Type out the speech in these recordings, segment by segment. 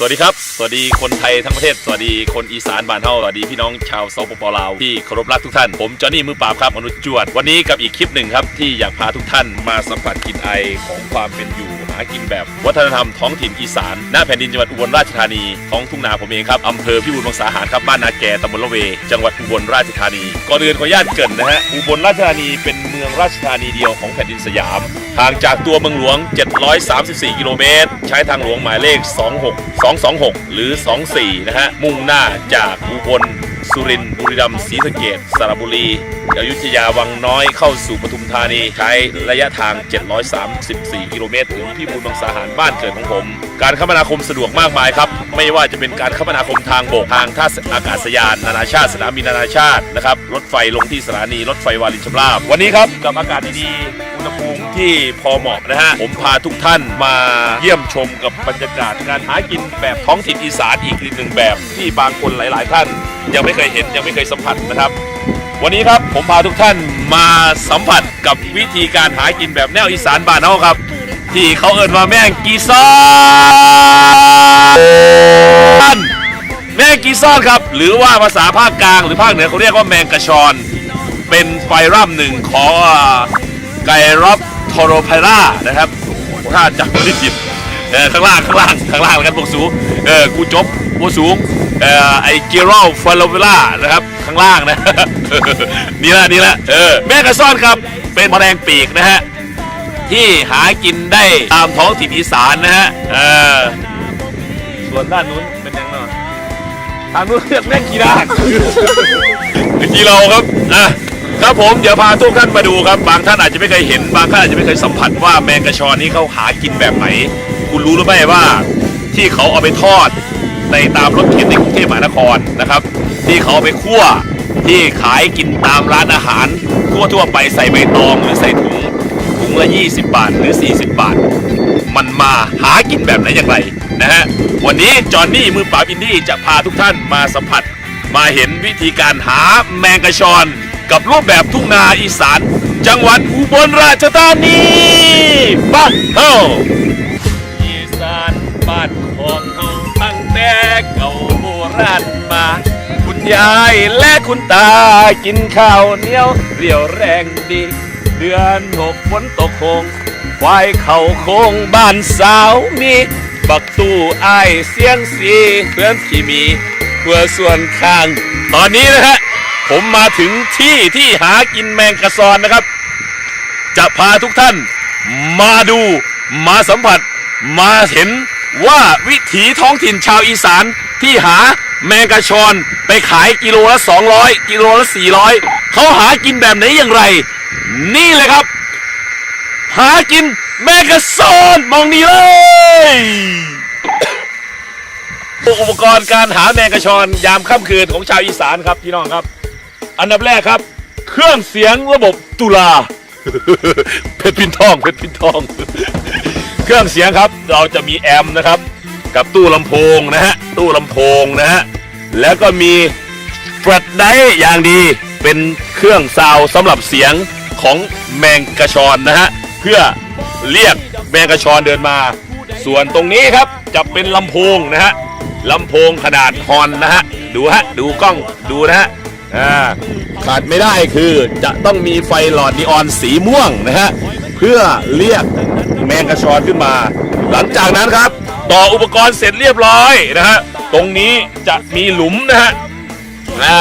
สวัสดีครับ สวัสดีคนไทยทั้งประเทศ สวัสดีคนอีสานบ้านเฮาสวัสดีพี่น้องชาวสปปลาวที่เคารพรักทุกท่าน ผมจอห์นนี่มือปราบครับมนุษย์จวด วันนี้กับอีกคลิปหนึ่งครับที่อยากพาทุกท่านมาสัมผัสกลิ่นไอของความเป็นอยู่หากินแบบวัฒนธรรมท้องถิ่นอีสานหน้าแผ่นดินจังหวัดอุบลราชธานีท้องทุ่งนาผมเองครับอำเภอพิบูลมังสาหารครับบ้านนาแกตำบลละเว จังหวัดอุบลราชธานีก่อนอื่นขออนุญาตเกรินนะฮะอุบลราชธานีเป็น มืองราชธานีเดียวของแผ่นดินสยาม ห่างจากตัวเมืองหลวง 734 กิโลเมตร ใช้ทางหลวงหมายเลข 26 226 หรือ 24 นะฮะ มุ่งหน้าจากอุบลสุรินทร์บุรีรัมย์ศรีสะเกษสระบุรีอยุธยาวังน้อยเข้าสู่ปทุมธานีใช้ระยะทาง 734 กิโลเมตรถึงพิบูลมังสาหารบ้านเกิดของผม การคมนาคมสะดวกมากมายครับ ไม่ว่าจะเป็นการคมนาคมทางบกทางท่าอากาศยาน นานาชาติ สนามบินนานาชาตินะครับรถไฟลงที่สถานีรถไฟวารินชำราบ วันนี้ครับกับอากาศดีๆ อุณหภูมิที่พอเหมาะนะฮะ ผมพาทุกท่านมาเยี่ยมชมกับบรรยากาศการหากินแบบท้องถิ่นอีสานอีกหนึ่งแบบ ที่บางคนหลาย ๆ ท่าน ยังไม่เคยเห็นยังไม่เคยสัมผัสนะครับ วันนี้ครับผมพาทุกท่านมาสัมผัสกับวิธีการหากินแบบแนวอีสานบ้านเฮาครับ ที่เขาเอิ้นว่าแม่งกีซ้อนแม่งกีซ้อนครับ หรือว่าภาษาภาคกลางหรือภาคเหนือเขาเรียกว่าแมงกระชอน เป็นไฟร่ำหนึ่งของไกรอบโทโรไพรานะครับถ้าจำไม่ได้ผิดเออข้างล่างข้างล่างข้างล่างแล้วกันพวกสูงเออกูจบพวกสูงเออไอเกโรฟาโลเวล่านะครับข้างล่างนะนี่ละนี่ละเออแม่กระซ่อนครับเป็นแมลงปีกนะฮะที่หากินได้ตามท้องถิ่นอีสานนะฮะเออส่วนด้านนู้นเป็นยังไงทางนู้นเรียกแม่กีรากีเราครับอะ ครับผมเดี๋ยวพาทุกท่านมาดูครับบางท่านอาจจะไม่เคยเห็น บางท่านอาจจะไม่เคยสัมผัสว่าแมงกระชอนนี้เขาหากินแบบไหน คุณรู้หรือไม่ว่าที่เขาเอาไปทอดในตามรถเข็นในกรุงเทพมหานครนะครับ ที่เขาเอาไปคั่วที่ขายกินตามร้านอาหาร ทั่วทั่วไปใส่ใบตองหรือใส่ถุงถุงละ 20 บาทหรือ 40 บาท มันมาหากินแบบไหนอย่างไรนะฮะวันนี้จอห์นนี่มือปราบอินดี้จะพาทุกท่านมาสัมผัส มาเห็นวิธีการหาแมงกะชอน กับรูปแบบทุ่งนาอีสาน จังหวัดอุบลราชธานีบ้านเฮาอีสานบ้านของเฮาตั้งแต่เก่าโบราณมา คุณยายและคุณตากินข้าวเหนียวเรียวแรงดี เดือนหกฝนตกคงควายเข่าโค้งบ้านสาวมี บักตู้อ้ายเสียงสีเพื่อนที่มีเพื่อส่วนข้าง ตอนนี้นะฮะ ผมมาถึงที่ที่หากินแมงกะซอนนะครับ จะพาทุกท่านมาดูมาสัมผัส มาเห็นว่าวิถีท้องถิ่นชาวอีสานที่หาแมงกะชอนไปขายกิโลละ 200 กิโลละ 400 เขาหากินแบบไหนอย่างไร นี่เลยครับ หากินแมงกะซอนมองนี่เลยอุปกรณ์การหาแมงกะชอนยามค่ำคืนของชาวอีสานครับพี่น้องครับ อันดับแรกครับ เครื่องเสียงระบบตุลา เพชรพินทองเพชรพินทอง เครื่องเสียงครับ เราจะมีแอมนะครับ กับตู้ลำโพงนะฮะตู้ลำโพงนะฮะแล้วก็มีแฟลชไดร์อย่างดีเป็นเครื่องซาวสำหรับเสียงของแมงกระชอนนะฮะเพื่อเรียกแมงกระชอนเดินมา ส่วนตรงนี้ครับจะเป็นลำโพงนะฮะลำโพงขนาดฮอนนะฮะดูฮะดูกล้องดูนะฮะ อ่าขาดไม่ได้คือจะต้องมีไฟหลอดนีออนสีม่วงนะฮะเพื่อเรียกแมงกระชอนขึ้นมา หลังจากนั้นครับ ต่ออุปกรณ์เสร็จเรียบร้อยนะฮะตรงนี้จะมีหลุมนะฮะอ่า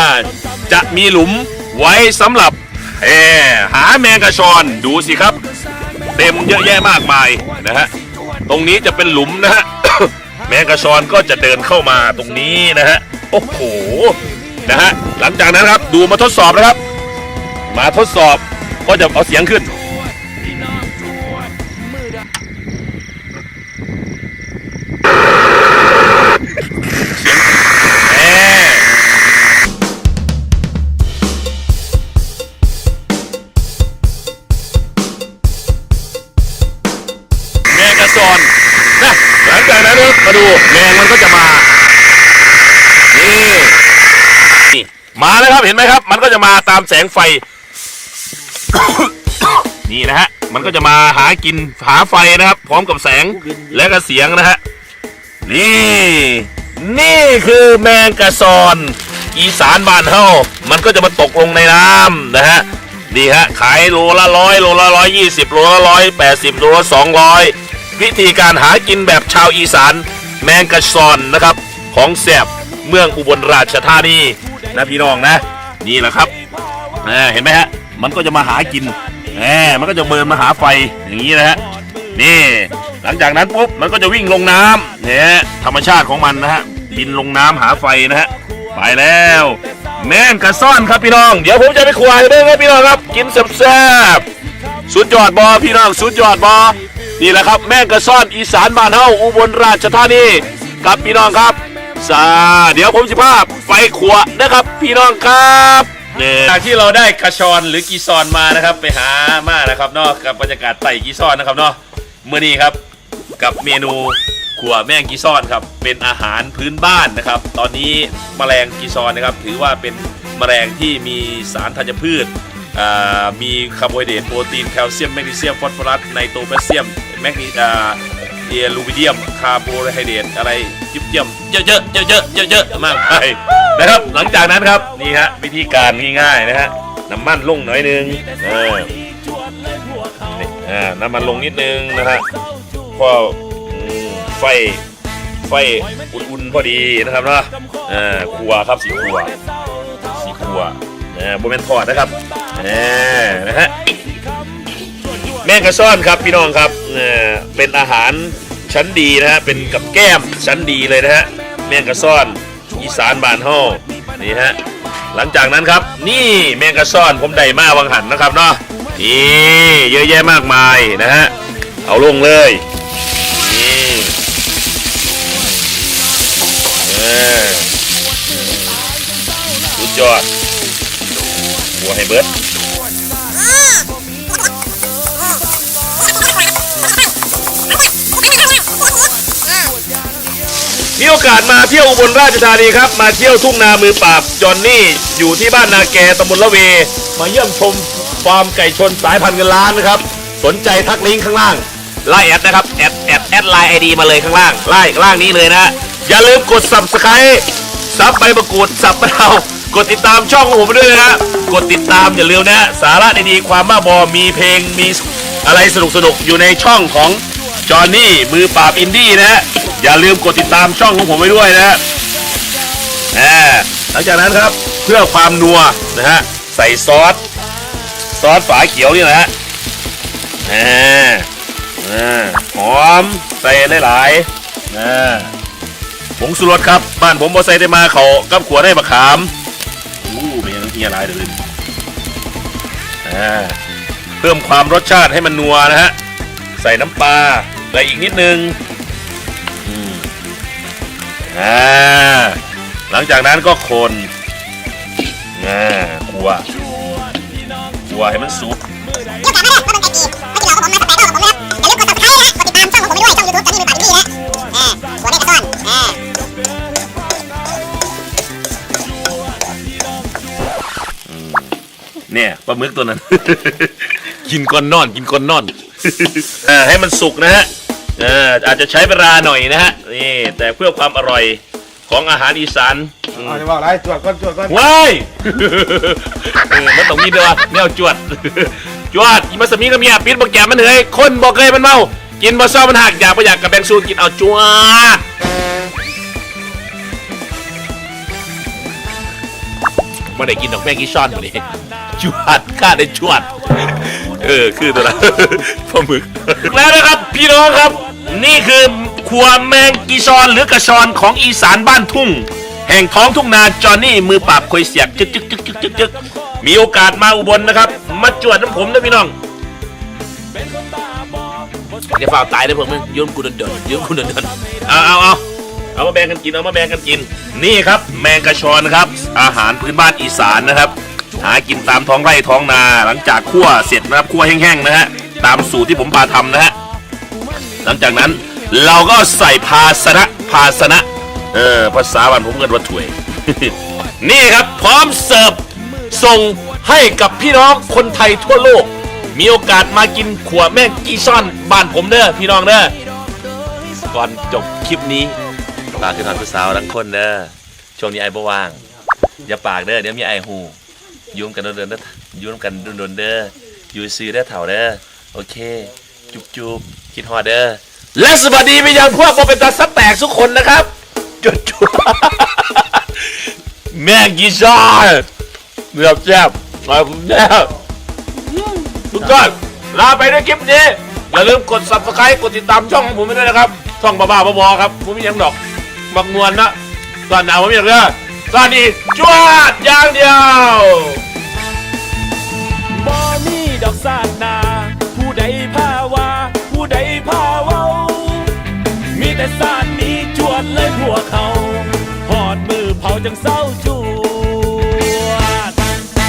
จะมีหลุมไว้สำหรับเอหาแมงกระชอนดูสิครับ เต็มเยอะแยะมากมายนะฮะตรงนี้จะเป็นหลุมนะฮะแมงกระชอนก็จะเดินเข้ามาตรงนี้นะฮะโอ้โห นะฮะหลังจากนั้นครับดูมาทดสอบนะครับ มาทดสอบก็จะเอาเสียงขึ้น ครับเห็นไหมครับ มันก็จะมาตามแสงไฟ นี่นะฮะ มันก็จะมาหากินหาไฟนะครับ พร้อมกับแสงและก็เสียงนะฮะนี่ นี่คือแมงกะซอนอีสานบ้านเฮามันก็จะมาตกลงในน้ำนะฮะนี่ฮะขายโลละร้อยโลละร้อยยี่สิบโลละร้อยแปดสิบโลละสองร้อยวิธีการหากินแบบชาวอีสาน แมงกะซอนนะครับ ของแสบเมืองอุบลราชธานี นะพี่น้องนะ นี่แหละครับอ่าเห็นไหมฮะ มันก็จะมาหากินแหมมันก็จะเบินมาหาไฟอย่างนี้นะฮะนี่หลังจากนั้นปุ๊บมันก็จะวิ่งลงน้ำเนี่ยธรรมชาติของมันนะฮะบินลงน้ำหาไฟนะฮะไปแล้ว แม่งกระซ่อนครับพี่น้อง เดี๋ยวผมจะไปควายด้วยครับพี่น้องครับ กินแซ่บๆสุดยอดบอพี่น้องสุดยอดบอนี่แหละครับ แม่งกระซ่อนอีสานบ้านเฮาอุบลราชธานีครับพี่น้องครับ สาเดี๋ยวผมจะพาไปขวนะครับ พี่น้องครับเนี่ยจากที่เราได้กระชอนหรือกีซอนมานะครับ ไปหามานะครับเนอกกับบรรยากาศไต่กีซอนนะครับเนาะเมื่อนี้ครับกับเมนูขัวแมงกีซอนครับเป็นอาหารพื้นบ้านนะครับ ตอนนี้แมลงกีซอนนะครับ ถือว่าเป็นแมลงที่มีสารธัญพืชมีคาร์โบไฮเดรตโปรตีนแคลเซียมแมกนีเซียมฟอสฟอรัสไนโตรแมกเซียมแมกนี เอลูบิเดียมคาร์โบไฮเดรตอะไรยิบเยี่ยมเยอะๆเยอะๆเยอะๆเยอะๆมากไปนะครับ หลังจากนั้นครับนี่ฮะวิธีการง่ายๆนะฮะน้ำมันลงหน่อยนึงเออนี่อ่าน้ำมันลงนิดนึงนะฮะก็อืมไฟไฟอุ่นๆพอดีนะครับเนาะเอ่าครัวครับสีครัวสีครัวเอ่าโบเมนทอดนะครับเอ่านะฮะแมงกระซ่อนครับพี่น้องครับ เป็นอาหารชั้นดีนะฮะ เป็นกับแก้มชั้นดีเลยนะฮะแมงกระซ่อนอีสานบานห่อนี่ฮะ หลังจากนั้นครับ นี่แมงกระซ่อนผมได้มาวังหันนะครับเนาะนี่เยอะแยะมากมายนะฮะ เอาลงเลยนี่เออสุดยอดหัวให้เบิร์ด มีโอกาสมาเที่ยวอุบลราชธานีครับ มาเที่ยวทุ่งนามือปราบจอนนี่ อยู่ที่บ้านนาแกตำบลละเว มาเยี่ยมชมฟาร์มไก่ชนสายพันธุ์เงินล้านนะครับ สนใจทักลิงก์ข้างล่าง ไล่แอดนะครับ แอดแอดแอดไลน์ไอดีมาเลยข้างล่าง ไล่ข้างล่างนี้เลยนะ อย่าลืมกด subscribe ซับใบมะกรูดสับมะนาวกดติดตามช่องของผมด้วยนะฮะกดติดตามอย่าลืมนะสาระดีๆความบ้าบอมีเพลงมีอะไรสนุกๆอยู่ในช่องของจอห์นนี่มือปราบอินดี้นะฮะ อย่าลืมกดติดตามช่องของผมไว้ด้วยนะฮะอ่าหลังจากนั้นครับเพื่อความนัวนะฮะใส่ซอสซอสฝาเขียวนี่นะฮะอ่าอ่าหอมใส่หลายๆอ่าผงสุรสครับบ้านผมบอใส่ได้มาเขากับขวดได้มะขามอู้เป็นยังที่อะไรเดินอ่าเพิ่มความรสชาติให้มันนัวนะฮะใส่น้ำปลาใส่อีกนิดนึง อ่าหลังจากนั้นก็คนอ่าขัวขัวให้มันสุกเลยมาเมืองไทยจีนมากินเหล้ากับผมมาสแปดรอบกับผมนะครับอย่าลืมกด subscribe นะกดติดตามช่องของผมไปด้วยช่อง YouTube ตอนนี้มีปากดีนะแหมหัวเลขกระซ่อนแหมเนี่ยปลาหมึกตัวนั้น กินก้อนนอน กินก้อนนอนเออให้มันสุกนะฮะอาจจะใช้เวลาหน่อยนะฮะ นี่แต่เพื่อความอร่อยของอาหารอีสานอืมเอาจะบอกอะไรจวดก้อนจวดก้อนว้ายเออมันต้องมีด้วยวะแนวจวด จวดอีมาสมีกับเมียปิดบอกแกมันเหยคนบอกเคยมันเมา กินบ่ซ้อมันหักอยากประหยัดกับแบงซูกินเอาจวดไม่ได้กินดอกแป้งกี่ช้อนตัวนี้จวดข้าได้จวด เออ คือตัวนั้นปลาหมึกแล้วนะครับ พี่น้องครับ นี่คือ ครัวแมงกีซอนหรือกระชอนของอีสานบ้านทุ่ง แห่งท้องทุ่งนาจอห์นนี่มือปราบคอยเสียกจึกจึกจึกจึกจึกจึกมีโอกาสมาอุบลนะครับ มาจวดน้ำผมนะพี่น้องอย่าฝ่าตายนะพวกมึงยืมกูเดินเดินยืมกูเดินเดินเอาเอาเอาเอามาแบ่งกันกินเอามาแบ่งกันกิน นี่ครับ แมงกระชอนนะครับ อาหารพื้นบ้านอีสานนะครับ หากินตามท้องไร่ท้องนาหลังจากคั่วเสร็จนะครับคั่วแห้งๆนะฮะตามสูตรที่ผมพาทำนะฮะหลังจากนั้น เราก็ใส่ภาชนะภาชนะเออภาษาบ้านผมเกินว่าถ้วยนี่ครับพร้อมเสิร์ฟส่งให้กับพี่น้องคนไทยทั่วโลก มีโอกาสมากินขัวแม่งกีซ่อนบ้านผมเด้อพี่น้องเด้อก่อนจบคลิปนี้ฝากคือทอนผู้สาวทั้งคนเด้อช่วงนี้ไอ้บ่ว่าง อย่าปากเด้อเดี๋ยวมีไอ้หูยุ่งกันโดนๆเด้อยุ่งกันโดนๆเด้ออยู่ซื้อเด้อเถ่าเด้อโอเค จุบจุบคิดฮอดเด้อ และสวัสดีไปยังพวกโมเป็นตาซับแตกทุกคนนะครับจุดจุบแม่กีชาเรียบแซ่บมาผมแซ่บทุกท่านลาไปด้วยคลิปนี้ อย่าลืมกด subscribe กดติดตามช่องของผมไปด้วยนะครับ ช่องบ้าๆบอๆครับ ผมไม่ยังดอกบักมวนนะตอนหนาวผมอยากเด้อตอนนี้จวดอย่างเดียวบ่มีดอกสาดนา ผู้ใดพาว่าผู้ใดพาเว้า แต่สาดนี้จวนเลยหัวเขาหอดมือเผาจังเศร้าจู